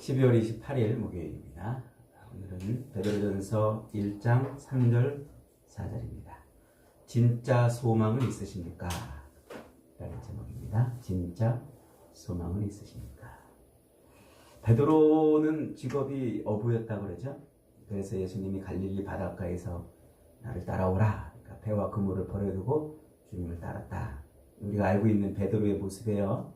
12월 28일 목요일입니다. 오늘은 베드로전서 1장 3절 4절입니다. 진짜 소망은 있으십니까? 라는 제목입니다. 진짜 소망은 있으십니까? 베드로는 직업이 어부였다고 그러죠. 그래서 예수님이 갈릴리 바닷가에서 나를 따라오라. 그러니까 배와 그물을 버려두고 주님을 따랐다. 우리가 알고 있는 베드로의 모습이에요.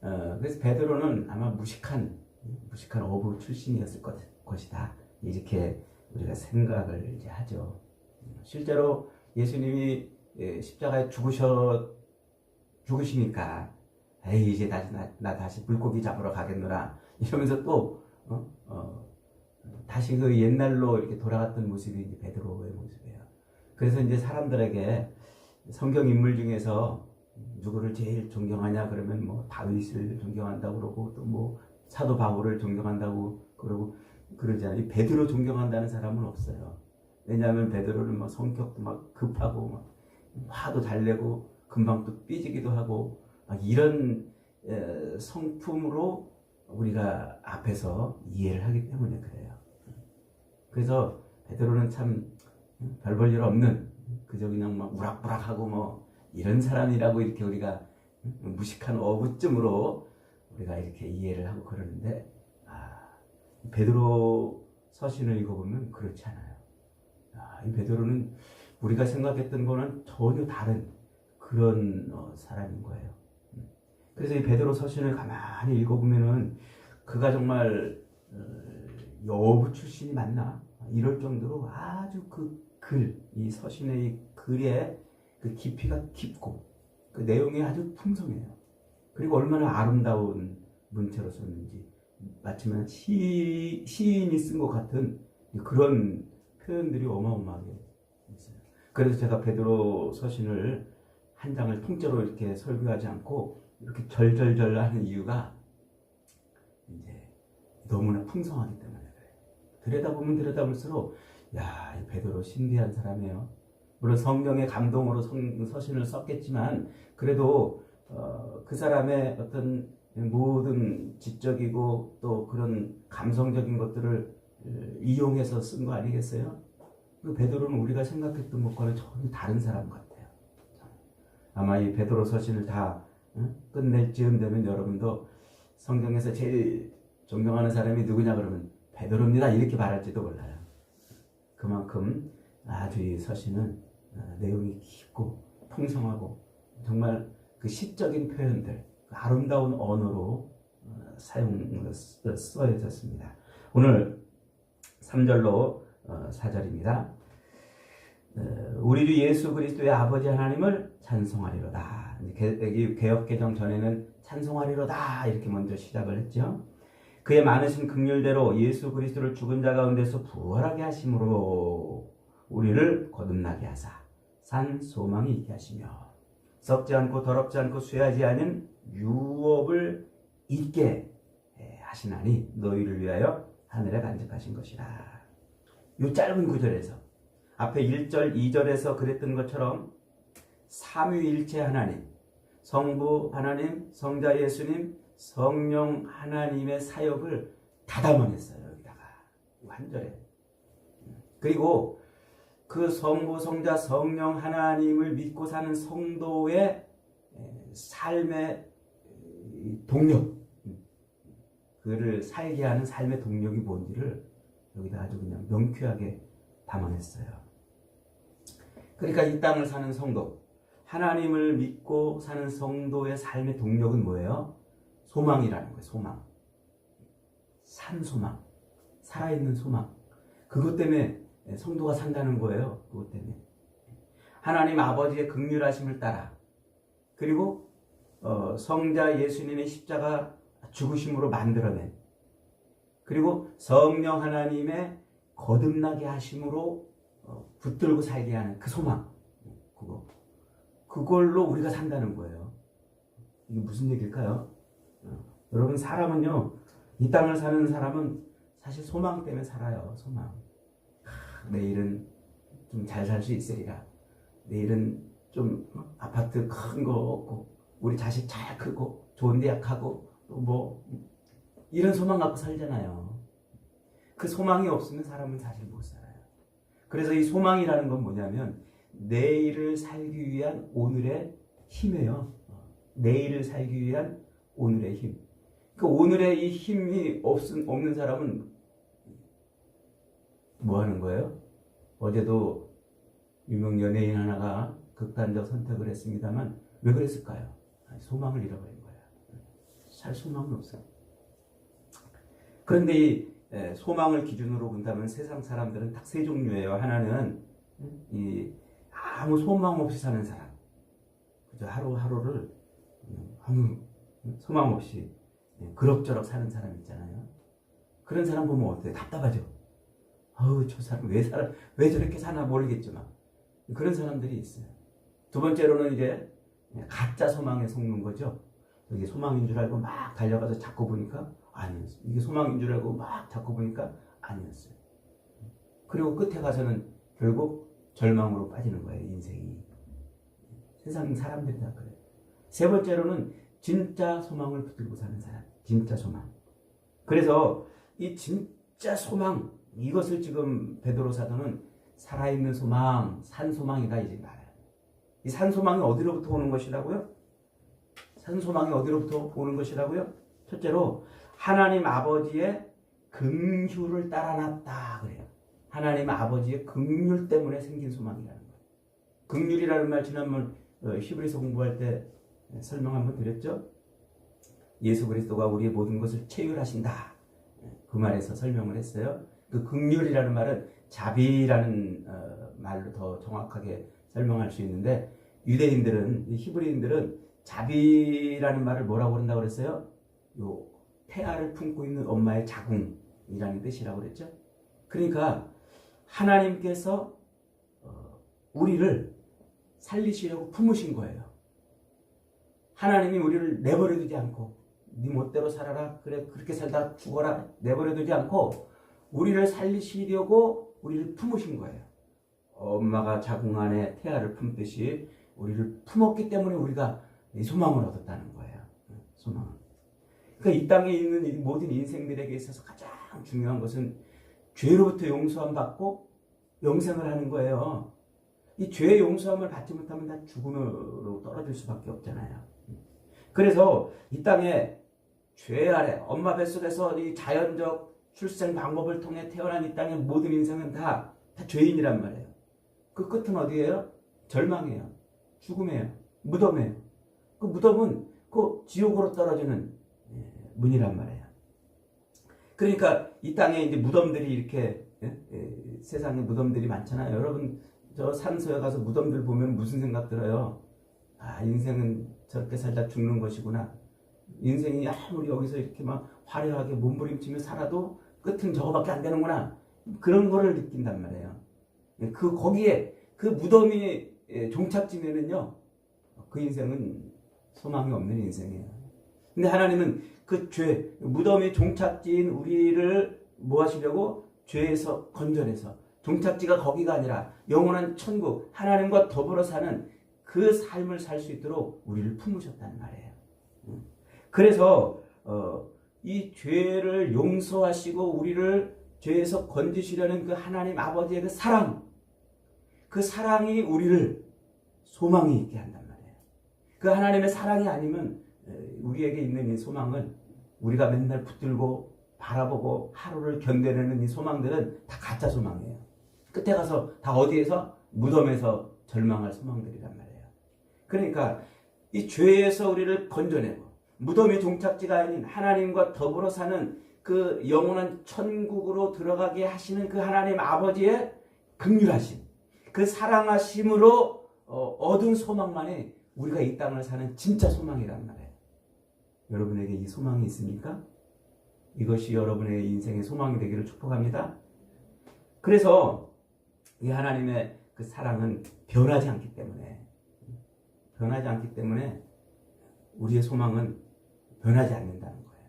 어, 그래서 베드로는 아마 무식한 무식한 어부 출신이었을 것, 것이다. 이렇게 우리가 생각을 이제 하죠. 실제로 예수님이 예, 십자가에 죽으셔 죽으시니까 에이 이제 다시 나, 나 다시 물고기 잡으러 가겠노라 이러면서 또 어? 어, 다시 그 옛날로 이렇게 돌아갔던 모습이 이제 베드로의 모습이에요. 그래서 이제 사람들에게 성경 인물 중에서 누구를 제일 존경하냐 그러면 뭐 다윗을 존경한다고 그러고 또 뭐 사도 바울을 존경한다고 그러고 그러잖아요. 이 베드로 존경한다는 사람은 없어요. 왜냐하면 베드로는 막 성격도 막 급하고 막 화도 잘 내고 금방 또 삐지기도 하고 막 이런 에, 성품으로 우리가 앞에서 이해를 하기 때문에 그래요. 그래서 베드로는 참 별 볼 일 없는 그저 그냥 막 우락부락하고 뭐 이런 사람이라고 이렇게 우리가 무식한 어부쯤으로 우리가 이렇게 이해를 하고 그러는데 아, 베드로 서신을 읽어보면 그렇지 않아요. 아, 이 베드로는 우리가 생각했던 거는 전혀 다른 그런 어, 사람인 거예요. 그래서 이 베드로 서신을 가만히 읽어보면은 그가 정말 어, 여부 출신이 맞나 이럴 정도로 아주 그 글, 이 서신의 이 글의 그 깊이가 깊고 그 내용이 아주 풍성해요. 그리고 얼마나 아름다운 문체로 썼는지 마치면 시, 시인이 쓴 것 같은 그런 표현들이 어마어마하게 있어요. 그래서 제가 베드로 서신을 한 장을 통째로 이렇게 설교하지 않고 이렇게 절절절 하는 이유가 이제 너무나 풍성하기 때문에. 들여다보면 들여다볼수록 야, 이 베드로 신비한 사람이에요. 물론 성경의 감동으로 성, 서신을 썼겠지만 그래도 어, 그 사람의 어떤 모든 지적이고 또 그런 감성적인 것들을 이용해서 쓴 거 아니겠어요? 그 베드로는 우리가 생각했던 것과는 전혀 다른 사람 같아요. 아마 이 베드로 서신을 다 끝낼 즈음 되면 여러분도 성경에서 제일 존경하는 사람이 누구냐 그러면 베드로입니다 이렇게 말할지도 몰라요. 그만큼 아주 이 서신은 내용이 깊고 풍성하고 정말 그 시적인 표현들 그 아름다운 언어로 사용 써졌습니다. 오늘 3절로 4절입니다. 우리 주 예수 그리스도의 아버지 하나님을 찬송하리로다. 개혁 개정 전에는 찬송하리로다 이렇게 먼저 시작을 했죠. 그의 많으신 극률대로 예수 그리스도를 죽은 자 가운데서 부활하게 하심으로 우리를 거듭나게 하사 산 소망이 있게 하시며 썩지 않고 더럽지 않고 쇠하지 않은 유업을 있게 하시나니 너희를 위하여 하늘에 간직하신 것이라. 이 짧은 구절에서 앞에 1절, 2절에서 그랬던 것처럼 삼위일체 하나님, 성부 하나님, 성자 예수님, 성령 하나님의 사역을 다 담아냈어요. 여기다가 한 절에. 그리고 그 성부, 성자, 성령 하나님을 믿고 사는 성도의 삶의 동력, 그를 살게 하는 삶의 동력이 뭔지를 여기다 아주 그냥 명쾌하게 담아냈어요. 그러니까 이 땅을 사는 성도, 하나님을 믿고 사는 성도의 삶의 동력은 뭐예요? 소망이라는 거예요, 소망. 산 소망. 살아있는 소망. 그것 때문에 성도가 산다는 거예요. 그것 때문에. 하나님 아버지의 극률하심을 따라 그리고 어, 성자 예수님의 십자가 죽으심으로 만들어낸 그리고 성령 하나님의 거듭나게 하심으로 어, 붙들고 살게 하는 그 소망 그거 그걸로 우리가 산다는 거예요. 이게 무슨 얘기일까요? 어, 여러분 사람은요 이 땅을 사는 사람은 사실 소망 때문에 살아요. 소망. 내일은 좀 잘 살 수 있으리라. 내일은 좀 아파트 큰 거 없고 우리 자식 잘 크고 좋은 대학 또뭐 이런 소망 갖고 살잖아요. 그 소망이 없으면 사람은 사실 못 살아요. 그래서 이 소망이라는 건 뭐냐면 내일을 살기 위한 오늘의 힘이에요. 내일을 살기 위한 오늘의 힘. 그 오늘의 이 힘이 없, 없는 사람은 뭐 하는 거예요? 어제도 유명 연예인 하나가 극단적 선택을 했습니다만 왜 그랬을까요? 소망을 잃어버린 거야. 살 소망은 없어. 그런데 이 에, 소망을 기준으로 본다면 세상 사람들은 딱 세 종류예요. 하나는 이 아무 소망 없이 사는 사람. 그저 하루하루를 음, 아무 소망 없이 예, 그럭저럭 사는 사람 있잖아요. 그런 사람 보면 어때? 답답하죠. 아우 저 사람 왜 살아 왜 저렇게 사나 모르겠지만 그런 사람들이 있어요. 두 번째로는 이제 가짜 소망에 속는 거죠. 이게 소망인 줄 알고 막 달려가서 잡고 보니까 아니었어요. 이게 소망인 줄 알고 막 잡고 보니까 아니었어요. 그리고 끝에 가서는 결국 절망으로 빠지는 거예요, 인생이. 세상 사람들이 다 그래요. 세 번째로는 진짜 소망을 붙들고 사는 사람. 진짜 소망. 그래서 이 진짜 소망, 이것을 지금 베드로 사도는 살아있는 소망, 산 소망이다 이제 말해요. 이 산 소망이 어디로부터 오는 것이라고요? 산 소망이 어디로부터 오는 것이라고요? 첫째로 하나님 아버지의 긍휼을 따라놨다 그래요. 하나님 아버지의 긍휼 때문에 생긴 소망이라는 거예요. 긍휼이라는 말 지난번 어, 히브리서 공부할 때 설명 한번 드렸죠. 예수 그리스도가 우리의 모든 것을 체휼하신다. 그 말에서 설명을 했어요. 그 긍휼이라는 말은 자비라는 어, 말로 더 정확하게 설명할 수 있는데 유대인들은 히브리인들은 자비라는 말을 뭐라고 그런다고 그랬어요? 요 태아를 품고 있는 엄마의 자궁이라는 뜻이라고 그랬죠. 그러니까 하나님께서 어, 우리를 살리시려고 품으신 거예요. 하나님이 우리를 내버려두지 않고 네 멋대로 살아라 그래 그렇게 살다 죽어라 내버려두지 않고 우리를 살리시려고 우리를 품으신 거예요. 엄마가 자궁 안에 태아를 품듯이 우리를 품었기 때문에 우리가 소망을 얻었다는 거예요. 소망. 그러니까 이 땅에 있는 이 모든 인생들에게 있어서 가장 중요한 것은 죄로부터 용서함 받고 영생을 하는 거예요. 이 죄의 용서함을 받지 못하면 다 죽음으로 떨어질 수밖에 없잖아요. 그래서 이 땅에 죄 아래 엄마 뱃속에서 이 자연적 출생 방법을 통해 태어난 이 땅의 모든 인생은 다, 다 죄인이란 말이에요. 그 끝은 어디예요? 절망이에요. 죽음이에요. 무덤이에요. 그 무덤은 그 지옥으로 떨어지는 예, 문이란 말이에요. 그러니까 이 땅에 이제 무덤들이 이렇게 예? 예, 세상에 무덤들이 많잖아요. 여러분 저 산소에 가서 무덤들 보면 무슨 생각 들어요? 아 인생은 저렇게 살다 죽는 것이구나. 인생이 아무리 여기서 이렇게 막 화려하게 몸부림치며 살아도 끝은 저거밖에 안 되는구나. 그런 거를 느낀단 말이에요. 그 거기에 그 무덤이 종착지면은요, 그 인생은 소망이 없는 인생이에요. 근데 하나님은 그 죄, 무덤이 종착지인 우리를 뭐 하시려고? 죄에서 건져내서 종착지가 거기가 아니라 영원한 천국, 하나님과 더불어 사는 그 삶을 살 수 있도록 우리를 품으셨다는 말이에요. 그래서 어, 이 죄를 용서하시고 우리를 죄에서 건지시려는 그 하나님 아버지의 그 사랑, 그 사랑이 우리를 소망이 있게 한단 말이에요. 그 하나님의 사랑이 아니면 우리에게 있는 이 소망은 우리가 맨날 붙들고 바라보고 하루를 견뎌내는 이 소망들은 다 가짜 소망이에요. 끝에 가서 다 어디에서? 무덤에서 절망할 소망들이란 말이에요. 그러니까 이 죄에서 우리를 건져내고 무덤의 종착지가 아닌 하나님과 더불어 사는 그 영원한 천국으로 들어가게 하시는 그 하나님 아버지의 극률하심, 그 사랑하심으로 어, 얻은 소망만이 우리가 이 땅을 사는 진짜 소망이란 말이에요. 여러분에게 이 소망이 있습니까? 이것이 여러분의 인생의 소망이 되기를 축복합니다. 그래서 이 하나님의 그 사랑은 변하지 않기 때문에 변하지 않기 때문에 우리의 소망은 변하지 않는다는 거예요.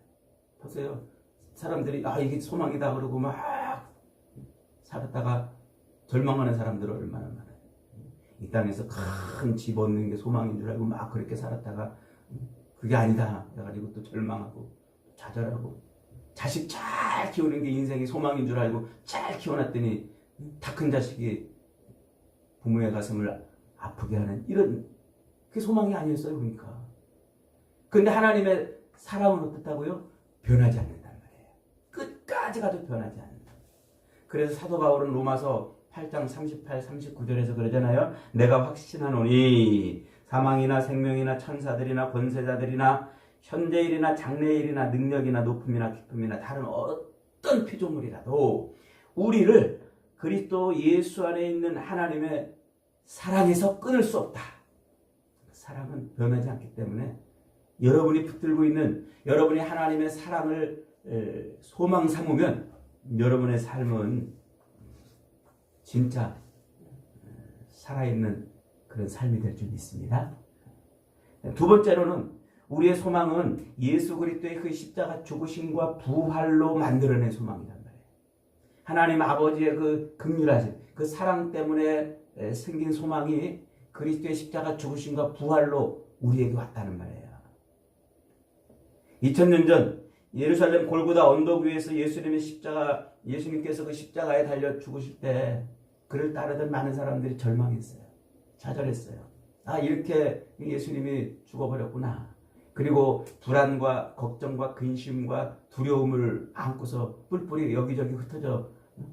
보세요. 사람들이 아 이게 소망이다 그러고 막 살았다가 절망하는 사람들 얼마나 많아요. 이 땅에서 큰 집 얻는 게 소망인 줄 알고 막 그렇게 살았다가 그게 아니다. 그래가지고 또 절망하고 좌절하고 자식 잘 키우는 게 인생의 소망인 줄 알고 잘 키워놨더니 다 큰 자식이 부모의 가슴을 아프게 하는 이런 그게 소망이 아니었어요 그러니까 근데 하나님의 사랑은 어떻다고요? 변하지 않는단 말이에요 끝까지 가도 변하지 않는다 그래서 사도 바울은 로마서 8장 38, 39절에서 그러잖아요 내가 확신하노니 사망이나 생명이나 천사들이나 권세자들이나 현재일이나 장래일이나 능력이나 높음이나 깊음이나 다른 어떤 피조물이라도 우리를 그리스도 예수 안에 있는 하나님의 사랑에서 끊을 수 없다. 사랑은 변하지 않기 때문에 여러분이 붙들고 있는 여러분이 하나님의 사랑을 에, 소망 삼으면 여러분의 삶은 진짜 에, 살아있는 그런 삶이 될 줄 믿습니다. 두 번째로는 우리의 소망은 예수 그리스도의 그 십자가 죽으심과 부활로 만들어낸 소망이란 말이에요. 하나님 아버지의 그 극률하신 그 사랑 때문에 에, 생긴 소망이 그리스도의 십자가 죽으심과 부활로 우리에게 왔다는 말이에요. 2000년 전 예루살렘 골고다 언덕 위에서 예수님의 십자가 예수님께서 그 십자가에 달려 죽으실 때 그를 따르던 많은 사람들이 절망했어요. 좌절했어요. 아 이렇게 예수님이 죽어버렸구나. 그리고 불안과 걱정과 근심과 두려움을 안고서 뿔뿔이 여기저기 흩어져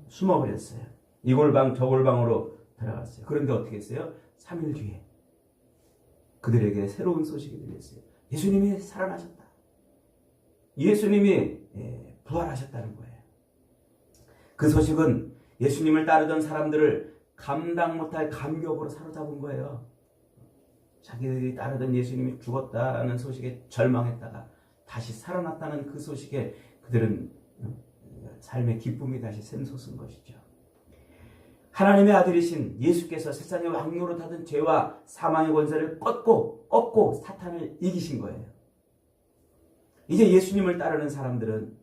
숨어버렸어요. 이 골방 저 골방으로 들어갔어요. 그런데 어떻게 했어요? 3일 뒤에 그들에게 새로운 소식이 들렸어요. 예수님이 살아나셨다. 예수님이 예, 부활하셨다는 거예요. 그 소식은 예수님을 따르던 사람들을 감당 못할 감격으로 사로잡은 거예요. 자기들이 따르던 예수님이 죽었다는 소식에 절망했다가 다시 살아났다는 그 소식에 그들은 어, 삶의 기쁨이 다시 샘솟은 것이죠. 하나님의 아들이신 예수께서 세상의 왕노릇 하던 죄와 사망의 권세를 꺾고 꺾고 사탄을 이기신 거예요. 이제 예수님을 따르는 사람들은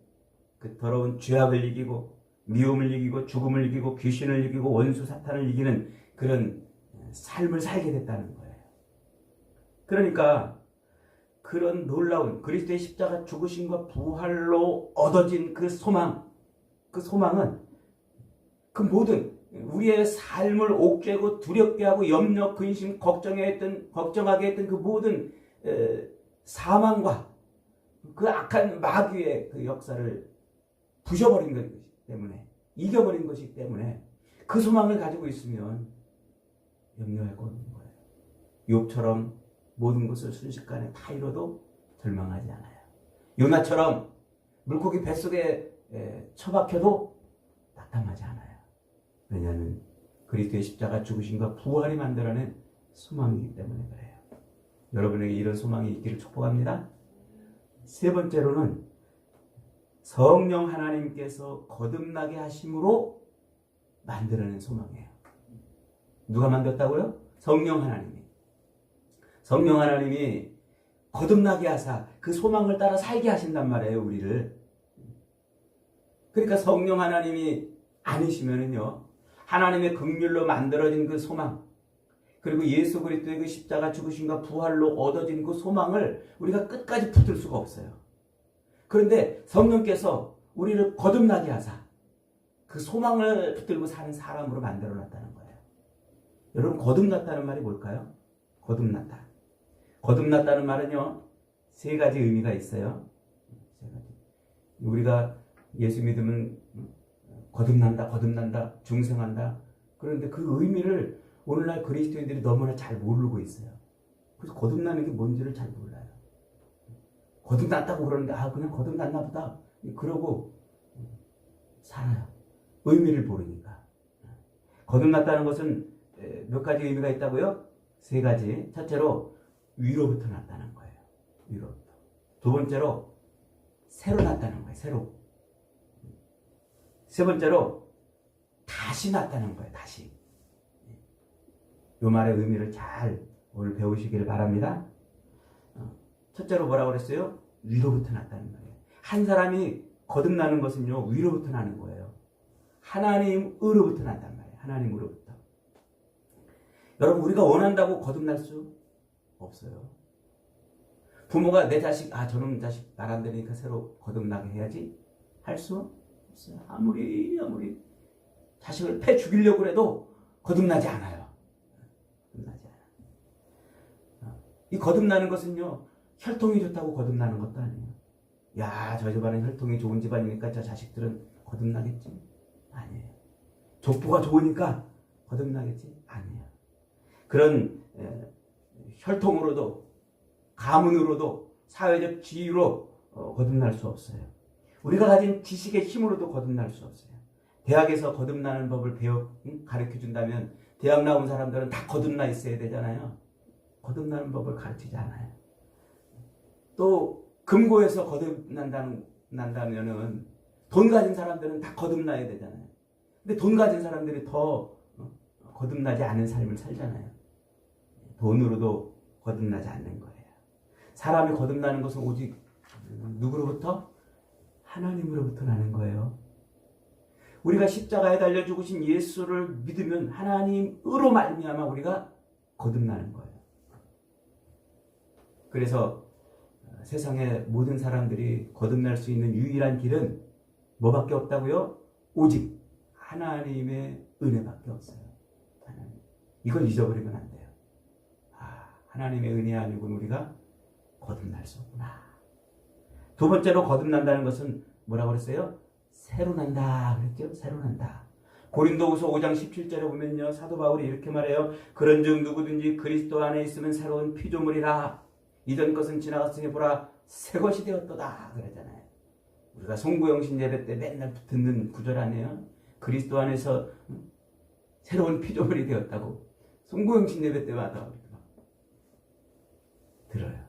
그 더러운 죄악을 이기고 미움을 이기고 죽음을 이기고 귀신을 이기고 원수 사탄을 이기는 그런 삶을 살게 됐다는 거예요. 그러니까 그런 놀라운 그리스도의 십자가 죽으심과 부활로 얻어진 그 소망, 그 소망은 그 모든 우리의 삶을 옥죄고 두렵게 하고 염려, 근심, 걱정해 했던 걱정하게 했던 그 모든 에, 사망과 그 악한 마귀의 그 역사를 부셔버린 것이기 때문에 이겨버린 것이기 때문에 그 소망을 가지고 있으면 염려할 거 없는 거예요. 욥처럼 모든 것을 순식간에 다 잃어도 절망하지 않아요. 요나처럼 물고기 뱃속에 에, 처박혀도 낙담하지 않아요. 왜냐하면 그리스도의 십자가 죽으심과 부활이 만들어낸 소망이기 때문에 그래요. 여러분에게 이런 소망이 있기를 축복합니다. 세 번째로는 성령 하나님께서 거듭나게 하심으로 만들어낸 소망이에요. 누가 만들었다고요? 성령 하나님이. 성령 하나님이 거듭나게 하사 그 소망을 따라 살게 하신단 말이에요, 우리를. 그러니까 성령 하나님이 아니시면은요, 하나님의 긍휼로 만들어진 그 소망, 그리고 예수 그리스도의 그 십자가 죽으심과 부활로 얻어진 그 소망을 우리가 끝까지 붙들 수가 없어요. 그런데 성령께서 우리를 거듭나게 하사 그 소망을 붙들고 사는 사람으로 만들어 놨다는 거예요. 여러분 거듭났다는 말이 뭘까요? 거듭났다. 거듭났다는 말은요. 세 가지 의미가 있어요. 우리가 예수 믿으면 거듭난다, 거듭난다, 중생한다. 그런데 그 의미를 오늘날 그리스도인들이 너무나 잘 모르고 있어요. 그래서 거듭나는 게 뭔지를 잘 몰라요. 거듭났다고 그러는데 아 그냥 거듭났나 보다. 그러고 살아요. 의미를 모르니까. 거듭났다는 것은 몇 가지 의미가 있다고요? 세 가지. 첫째로 위로부터 났다는 거예요. 위로부터. 두 번째로 새로 났다는 거예요. 새로. 세 번째로 다시 났다는 거예요. 다시. 이 말의 의미를 잘 오늘 배우시기를 바랍니다. 어, 첫째로 뭐라고 그랬어요? 위로부터 났다는 말이에요. 한 사람이 거듭나는 것은요, 위로부터 나는 거예요. 하나님으로부터 난단 말이에요. 하나님으로부터. 여러분, 우리가 원한다고 거듭날 수 없어요. 부모가 내 자식, 아, 저놈 자식 말 안 되니까 새로 거듭나게 해야지. 할 수 없어요. 아무리 아무리 자식을 패 죽이려고 해도 거듭나지 않아요. 거듭나지 않아요. 이 거듭나는 것은요 혈통이 좋다고 거듭나는 것도 아니에요. 야, 저 집안은 혈통이 좋은 집안이니까 저 자식들은 거듭나겠지? 아니에요. 족보가 좋으니까 거듭나겠지? 아니에요. 그런 에, 혈통으로도 가문으로도 사회적 지위로 어, 거듭날 수 없어요. 우리가 가진 지식의 힘으로도 거듭날 수 없어요. 대학에서 거듭나는 법을 배워 가르쳐 준다면 대학 나온 사람들은 다 거듭나 있어야 되잖아요. 거듭나는 법을 가르치지 않아요. 또 금고에서 거듭난다는 난다면은 돈 가진 사람들은 다 거듭나야 되잖아요. 근데 돈 가진 사람들이 더 어, 거듭나지 않은 삶을 살잖아요. 돈으로도 거듭나지 않는 거예요. 사람이 거듭나는 것은 오직 누구로부터? 하나님으로부터 나는 거예요. 우리가 십자가에 달려 죽으신 예수를 믿으면 하나님으로 말미암아 우리가 거듭나는 거예요. 그래서 세상의 모든 사람들이 거듭날 수 있는 유일한 길은 뭐밖에 없다고요? 오직 하나님의 은혜밖에 없어요. 하나님. 이걸 잊어버리면 안 돼요. 아, 하나님의 은혜 아니고는 우리가 거듭날 수 없구나. 두 번째로 거듭난다는 것은 뭐라고 그랬어요? 새로 난다 그랬죠? 새로 난다. 고린도후서 5장 17절에 보면요. 사도 바울이 이렇게 말해요. 그런즉 누구든지 그리스도 안에 있으면 새로운 피조물이라. 이전 것은 지나갔으니 보라 새 것이 되었도다 그러잖아요. 우리가 송구영신 예배 때 맨날 듣는 구절 아니에요? 그리스도 안에서 새로운 피조물이 되었다고 송구영신 예배 때마다 들어요.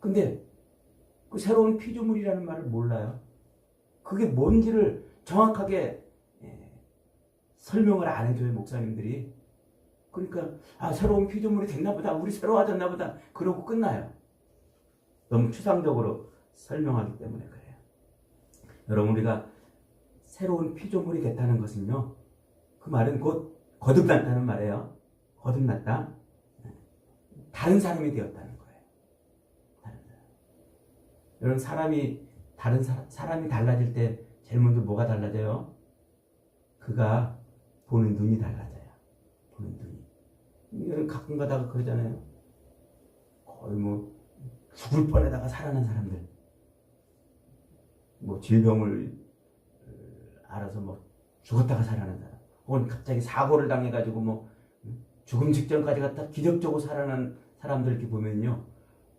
근데 그 새로운 피조물이라는 말을 몰라요. 그게 뭔지를 정확하게 예, 설명을 안 해줘요 목사님들이. 그러니까 아 새로운 피조물이 됐나 보다 우리 새로워졌나 보다 그러고 끝나요. 너무 추상적으로 설명하기 때문에 그래요. 여러분 우리가 새로운 피조물이 됐다는 것은요. 그 말은 곧 거듭났다는 말이에요. 거듭났다. 다른 사람이 되었다는 거예요. 다른 사람. 여러분 사람이 다른 사, 사람이 달라질 때 제일 먼저 뭐가 달라져요? 그가 보는 눈이 달라져요. 보는. 이건 가끔 가다가 그러잖아요. 거의 뭐 죽을 뻔하다가 살아난 사람들. 뭐 질병을 어, 알아서 뭐 죽었다가 살아난 사람. 혹은 갑자기 사고를 당해가지고 뭐 죽음 직전까지 갔다 기적적으로 살아난 사람들 이렇게 보면요.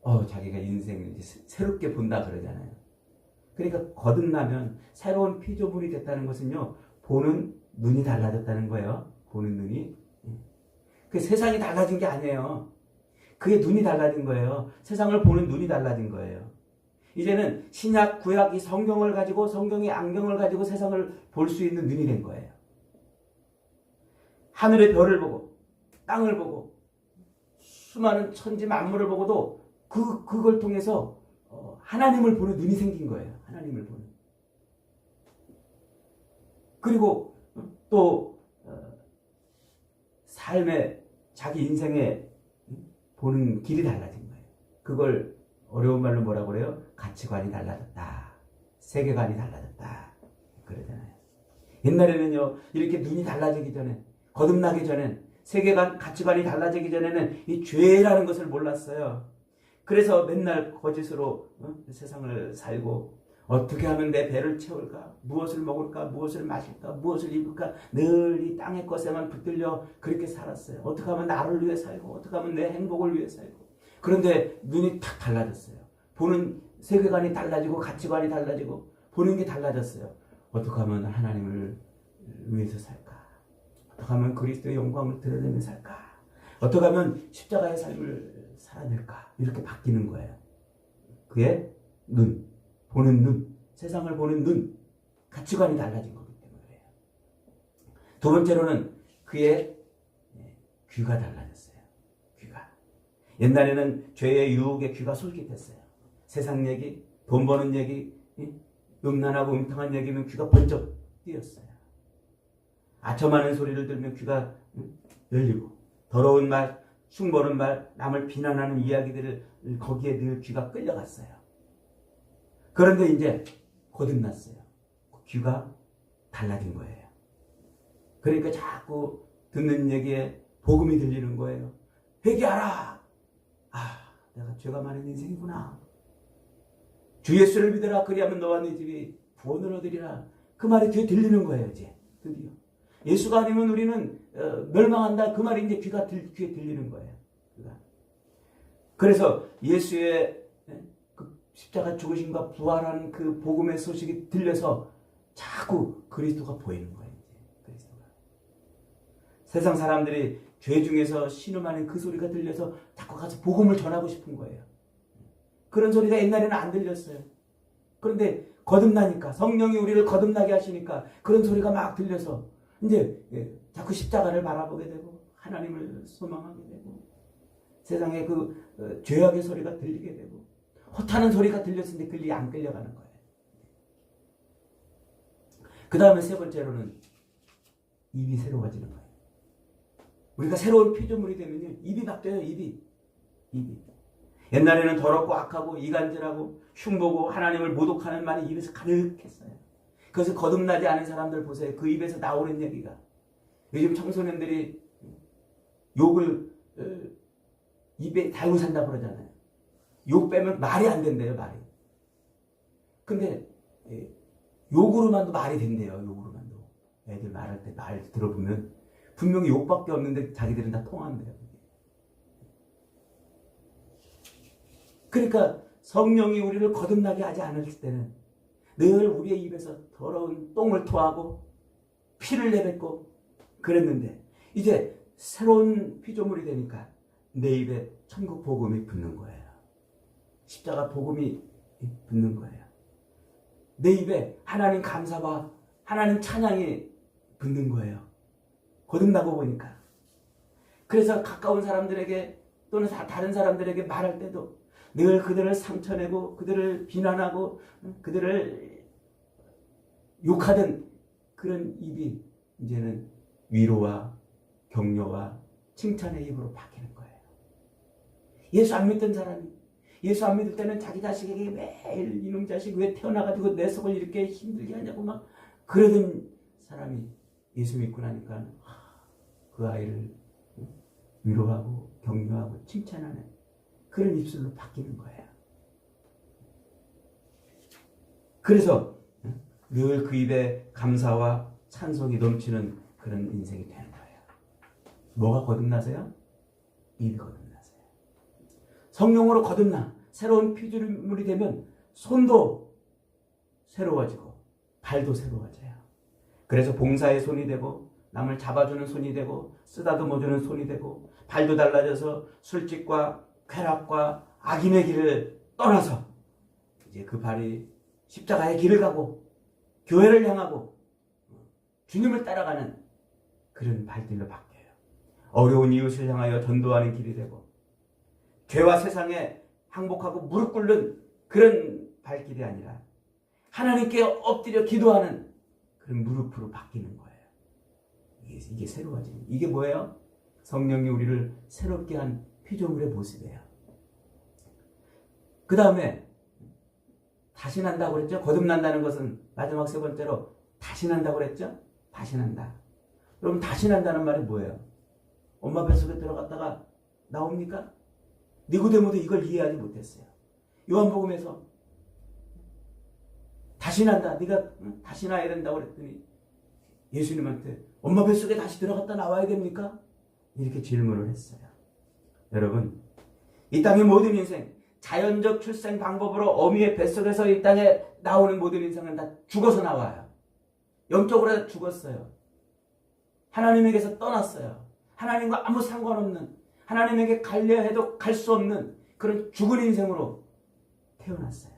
어, 자기가 인생을 이제 새- 새롭게 본다 그러잖아요. 그러니까 거듭나면 새로운 피조물이 됐다는 것은요. 보는 눈이 달라졌다는 거예요. 보는 눈이. 그 세상이 달라진 게 아니에요. 그게 눈이 달라진 거예요. 세상을 보는 눈이 달라진 거예요. 이제는 신약, 구약, 이 성경을 가지고 성경의 안경을 가지고 세상을 볼 수 있는 눈이 된 거예요. 하늘의 별을 보고 땅을 보고 수많은 천지 만물을 보고도 그 그걸 통해서 어, 하나님을 보는 눈이 생긴 거예요. 하나님을 보는. 그리고 또 어, 삶의 자기 인생에 보는 길이 달라진 거예요. 그걸 어려운 말로 뭐라고 그래요? 가치관이 달라졌다. 세계관이 달라졌다. 그러잖아요. 옛날에는요, 이렇게 눈이 달라지기 전에, 거듭나기 전엔, 세계관, 가치관이 달라지기 전에는 이 죄라는 것을 몰랐어요. 그래서 맨날 거짓으로 어? 세상을 살고, 어떻게 하면 내 배를 채울까? 무엇을 먹을까? 무엇을 마실까? 무엇을 입을까? 늘 이 땅의 것에만 붙들려 그렇게 살았어요. 어떻게 하면 나를 위해 살고, 어떻게 하면 내 행복을 위해 살고. 그런데 눈이 탁 달라졌어요. 보는 세계관이 달라지고, 가치관이 달라지고, 보는 게 달라졌어요. 어떻게 하면 하나님을 위해서 살까? 어떻게 하면 그리스도의 영광을 드러내며 살까? 어떻게 하면 십자가의 삶을 살아낼까? 이렇게 바뀌는 거예요. 그의 눈. 보는 눈, 세상을 보는 눈, 가치관이 달라진 거기 때문에 두 번째로는 그의 귀가 달라졌어요. 귀가. 옛날에는 죄의 유혹에 귀가 솔깃했어요. 세상 얘기, 돈 버는 얘기, 음란하고 음탕한 얘기면 귀가 번쩍 뛰었어요. 아첨하는 소리를 들으면 귀가 열리고 더러운 말, 흉보는 말, 남을 비난하는 이야기들을 거기에 늘 귀가 끌려갔어요. 그런데 이제 거듭났어요. 귀가 달라진 거예요. 그러니까 자꾸 듣는 얘기에 복음이 들리는 거예요. 회개하라. 아, 내가 죄가 많은 인생이구나. 주 예수를 믿어라. 그리하면 너와 네 집이 구원을 얻으리라. 그 말이 귀에 들리는 거예요, 이제. 드디어. 예수가 아니면 우리는 어, 멸망한다. 그 말이 이제 귀가 들, 귀에 들리는 거예요. 그래서 예수의 십자가 죽으심과 부활한 그 복음의 소식이 들려서 자꾸 그리스도가 보이는 거예요. 그리스도가. 세상 사람들이 죄 중에서 신음하는 그 소리가 들려서 자꾸 가서 복음을 전하고 싶은 거예요. 그런 소리가 옛날에는 안 들렸어요. 그런데 거듭나니까 성령이 우리를 거듭나게 하시니까 그런 소리가 막 들려서 이제 예, 자꾸 십자가를 바라보게 되고 하나님을 소망하게 되고 세상에 그 어, 죄악의 소리가 들리게 되고 호타는 소리가 들렸는데 끌리 안 끌려가는 거예요. 그 다음에 세 번째로는 입이 새로워지는 거예요. 우리가 새로운 피조물이 되면요 입이 바뀌어요. 입이 입이 옛날에는 더럽고 악하고 이간질하고 흉보고 하나님을 모독하는 말이 입에서 가득했어요. 그래서 거듭나지 않은 사람들 보세요. 그 입에서 나오는 얘기가 요즘 청소년들이 욕을 어, 입에 달고 산다 그러잖아요. 욕 빼면 말이 안 된대요, 말이. 근데 예, 욕으로만도 말이 된대요, 욕으로만도. 애들 말할 때 말 들어보면 분명히 욕밖에 없는데 자기들은 다 통한대요. 그러니까 성령이 우리를 거듭나게 하지 않을 때는 늘 우리의 입에서 더러운 똥을 토하고 피를 내뱉고 그랬는데 이제 새로운 피조물이 되니까 내 입에 천국 복음이 붙는 거예요. 십자가 복음이 붙는 거예요. 내 입에 하나님 감사와 하나님 찬양이 붙는 거예요. 거듭나고 보니까. 그래서 가까운 사람들에게 또는 다른 사람들에게 말할 때도 늘 그들을 상처내고 그들을 비난하고 그들을 욕하던 그런 입이 이제는 위로와 격려와 칭찬의 입으로 바뀌는 거예요. 예수 안 믿던 사람이 예수 안 믿을 때는 자기 자식에게 매일 이놈 자식 왜 태어나가지고 내 속을 이렇게 힘들게 하냐고 막 그러던 사람이 예수 믿고 나니까 그 아이를 위로하고 격려하고 칭찬하는 그런 입술로 바뀌는 거예요. 그래서 늘 그 입에 감사와 찬송이 넘치는 그런 인생이 되는 거예요. 뭐가 거듭나세요? 입이 거듭나세요. 성령으로 거듭나 새로운 피조물이 되면 손도 새로워지고 발도 새로워져요. 그래서 봉사의 손이 되고 남을 잡아주는 손이 되고 쓰다듬어주는 손이 되고 발도 달라져서 술집과 쾌락과 악인의 길을 떠나서 이제 그 발이 십자가의 길을 가고 교회를 향하고 주님을 따라가는 그런 발들로 바뀌어요. 어려운 이웃을 향하여 전도하는 길이 되고 죄와 세상에 항복하고 무릎 꿇는 그런 발길이 아니라 하나님께 엎드려 기도하는 그런 무릎으로 바뀌는 거예요. 이게, 이게 새로워지는 이게 뭐예요? 성령이 우리를 새롭게 한 피조물의 모습이에요. 그 다음에 다시 난다고 그랬죠? 거듭난다는 것은 마지막 세 번째로 다시 난다고 그랬죠? 다시 난다. 여러분 다시 난다는 말이 뭐예요? 엄마 뱃속에 들어갔다가 나옵니까? 니고데모도 이걸 이해하지 못했어요. 요한복음에서 다시 난다. 네가 다시 나야 된다고 그랬더니 예수님한테 엄마 뱃속에 다시 들어갔다 나와야 됩니까? 이렇게 질문을 했어요. 여러분 이 땅의 모든 인생 자연적 출생 방법으로 어미의 뱃속에서 이 땅에 나오는 모든 인생은 다 죽어서 나와요. 영적으로 죽었어요. 하나님에게서 떠났어요. 하나님과 아무 상관없는 하나님에게 갈려 해도 갈 수 없는 그런 죽은 인생으로 태어났어요.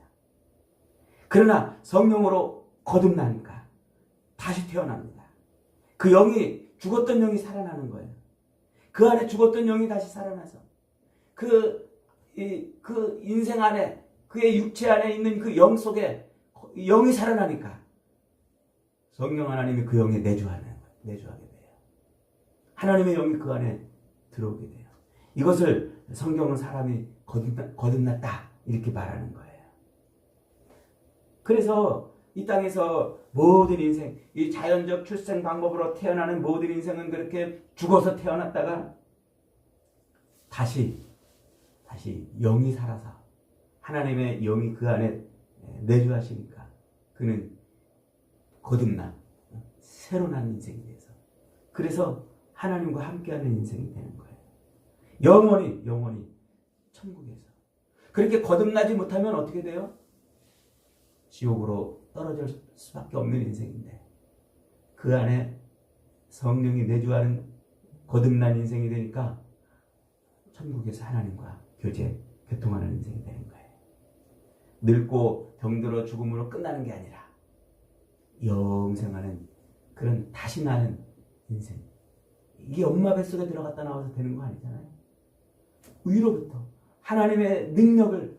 그러나 성령으로 거듭나니까 다시 태어납니다. 그 영이 죽었던 영이 살아나는 거예요. 그 안에 죽었던 영이 다시 살아나서 그, 이, 그 인생 안에 그의 육체 안에 있는 그 영 속에 영이 살아나니까 성령 하나님이 그 영에 내주하는 거예요. 내주하게 돼요. 하나님의 영이 그 안에 들어오게 돼요. 이것을 성경은 사람이 거듭나, 거듭났 다 이렇게 말하는 거예요. 그래서 이 땅에서 모든 인생, 이 자연적 출생 방법으로 태어나는 모든 인생은 그렇게 죽어서 태어났다가 다시, 다시 영이 살아서 하나님의 영이 그 안에 내주하시니까 그는 거듭난 새로 난 인생이 돼서 그래서 하나님과 함께하는 인생이 되는 거예요. 영원히 영원히 천국에서 그렇게 거듭나지 못하면 어떻게 돼요? 지옥으로 떨어질 수밖에 없는 인생인데 그 안에 성령이 내주하는 거듭난 인생이 되니까 천국에서 하나님과 교제 교통하는 인생이 되는 거예요. 늙고 병들어 죽음으로 끝나는 게 아니라 영생하는 그런 다시 나는 인생. 이게 엄마 뱃속에 들어갔다 나와서 되는 거 아니잖아요. 위로부터 하나님의 능력을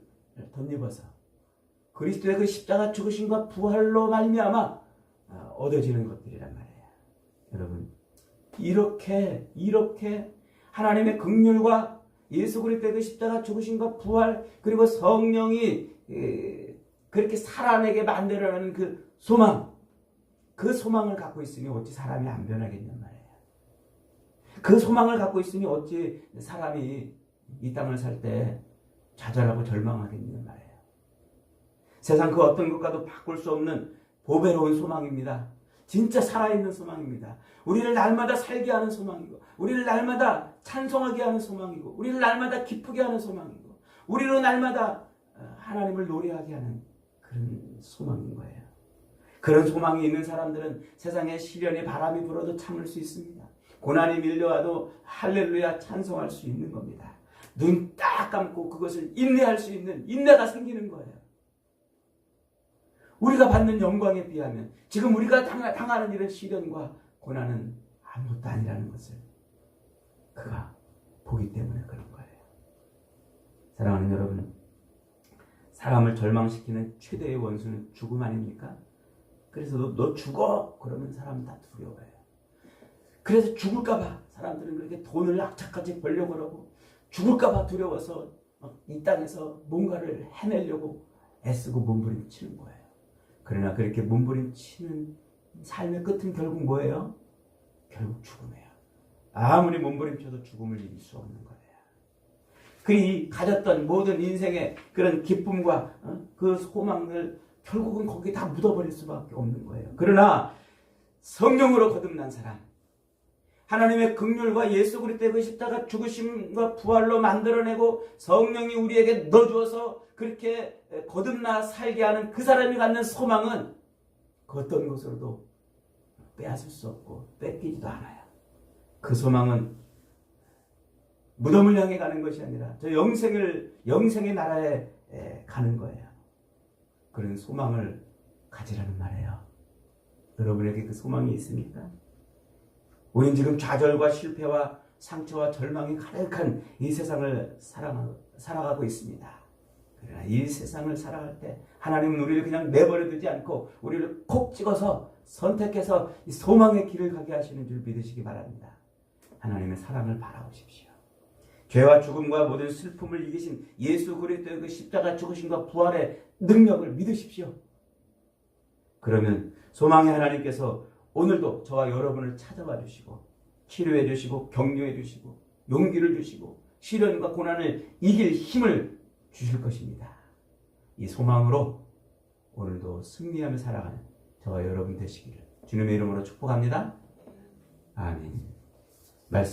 덧입어서 그리스도의 그 십자가 죽으심과 부활로 말미암아 아, 얻어지는 것들이란 말이에요. 여러분 이렇게 이렇게 하나님의 긍휼과 예수 그리스도의 그 십자가 죽으심과 부활 그리고 성령이 에, 그렇게 살아내게 만들어내는 그 소망 그 소망을 갖고 있으니 어찌 사람이 안 변하겠냔 말이에요. 그 소망을 갖고 있으니 어찌 사람이 이 땅을 살 때 좌절하고 절망하겠냔 말이에요. 세상 그 어떤 것과도 바꿀 수 없는 보배로운 소망입니다. 진짜 살아있는 소망입니다. 우리를 날마다 살게 하는 소망이고, 우리를 날마다 찬송하게 하는 소망이고, 우리를 날마다 기쁘게 하는 소망이고, 우리로 날마다 어, 하나님을 노래하게 하는 그런 소망인 거예요. 그런 소망이 있는 사람들은 세상에 시련의 바람이 불어도 참을 수 있습니다. 고난이 밀려와도 할렐루야 찬송할 수 있는 겁니다. 눈 딱 감고 그것을 인내할 수 있는 인내가 생기는 거예요. 우리가 받는 영광에 비하면 지금 우리가 당하는 이런 시련과 고난은 아무것도 아니라는 것을 그가 보기 때문에 그런 거예요. 사랑하는 여러분, 사람을 절망시키는 최대의 원수는 죽음 아닙니까? 그래서 너, 너 죽어! 그러면 사람은 다 두려워해요. 그래서 죽을까봐 사람들은 그렇게 돈을 악착같이 벌려고 그러고 죽을까봐 두려워서 이 땅에서 뭔가를 해내려고 애쓰고 몸부림치는 거예요. 그러나 그렇게 몸부림치는 삶의 끝은 결국 뭐예요? 결국 죽음이에요. 아무리 몸부림쳐도 죽음을 이길 수 없는 거예요. 그이 가졌던 모든 인생의 그런 기쁨과 어? 그 소망을 결국은 거기에 다 묻어버릴 수밖에 없는 거예요. 그러나 성령으로 거듭난 사람, 하나님의 긍휼과 예수 그리스도의 그 십자가 죽으심과 부활로 만들어내고 성령이 우리에게 넣어주어서 그렇게 거듭나 살게 하는 그 사람이 갖는 소망은 그 어떤 것으로도 빼앗을 수 없고 뺏기지도 않아요. 그 소망은 무덤을 향해 가는 것이 아니라 저 영생을 영생의 나라에 가는 거예요. 그런 소망을 가지라는 말이에요. 여러분에게 그 소망이 있습니까? 우린 지금 좌절과 실패와 상처와 절망이 가득한 이 세상을 살아가고 있습니다. 그러나 이 세상을 살아갈 때 하나님은 우리를 그냥 내버려 두지 않고 우리를 콕 찍어서 선택해서 이 소망의 길을 가게 하시는 줄 믿으시기 바랍니다. 하나님의 사랑을 바라보십시오. 죄와 죽음과 모든 슬픔을 이기신 예수 그리스도의 그 십자가 죽으심과 부활의 능력을 믿으십시오. 그러면 소망의 하나님께서 오늘도 저와 여러분을 찾아와 주시고 치료해 주시고 격려해 주시고 용기를 주시고 시련과 고난을 이길 힘을 주실 것입니다. 이 소망으로 오늘도 승리하며 살아가는 저와 여러분 되시기를 주님의 이름으로 축복합니다.